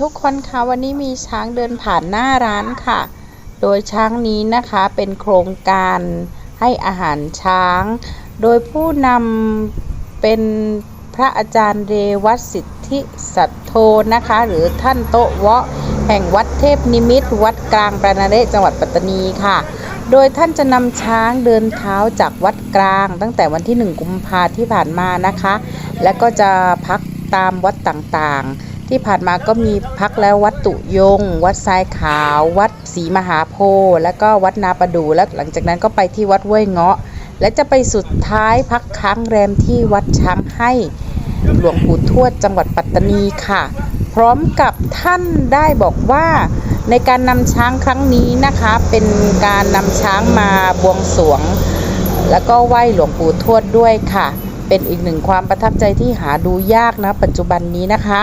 ทุกคนคะวันนี้มีช้างเดินผ่านหน้าร้านค่ะ โดยช้างนี้นะคะเป็นโครงการให้อาหารช้าง โดยผู้นำเป็นพระอาจารย์เรวัตสิทธิสัตโธนะคะ หรือท่านโตะวะแห่งวัดเทพนิมิตวัดกลางประนเรศจังหวัดปัตตานีค่ะ โดยท่านจะนำช้างเดินเท้าจากวัดกลาง ตั้งแต่วันที่ 1 กุมภาที่ผ่านมานะคะ และก็จะพักตามวัดต่างๆ ที่ผ่านมาก็มีพักแล้ววัดตุยง วัดทรายขาว วัดศรีมหาโพธิ์แล้วก็วัดนาประดูแล้วหลังจากนั้นก็ไปที่วัดห้วยเงาะ และจะไปสุดท้ายพักค้างแรมที่วัดช้างให้หลวงปู่ทวดจังหวัดปัตตานีค่ะ พร้อมกับท่านได้บอกว่าในการนำช้างครั้งนี้นะคะ เป็นการนำช้างมาบวงสรวง แล้วก็ไหว้หลวงปู่ทวดด้วยค่ะ เป็นอีกหนึ่งความประทับใจที่หาดูยากนะปัจจุบันนี้นะคะ